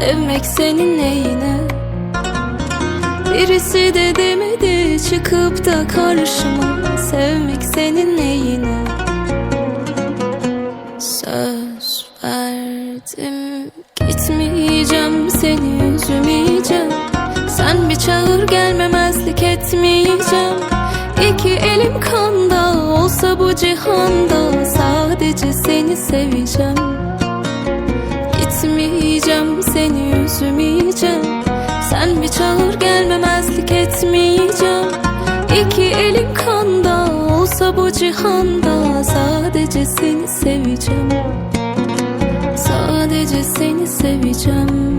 Sevmek senin neyine? Birisi de demedi çıkıp da karşıma Sevmek senin neyine? Söz verdim Gitmeyeceğim seni üzmeyeceğim. Sen bir çağır gelmemezlik etmeyeceğim. İki elim kanda olsa bu cihanda Sadece seni seveceğim Gitmeyeceğim seni üzmeyeceğim. Sen bir çağır gelmemezlik etmeyeceğim. İki elim kanda olsa bu cihanda Sadece seni seveceğim. Sadece seni seveceğim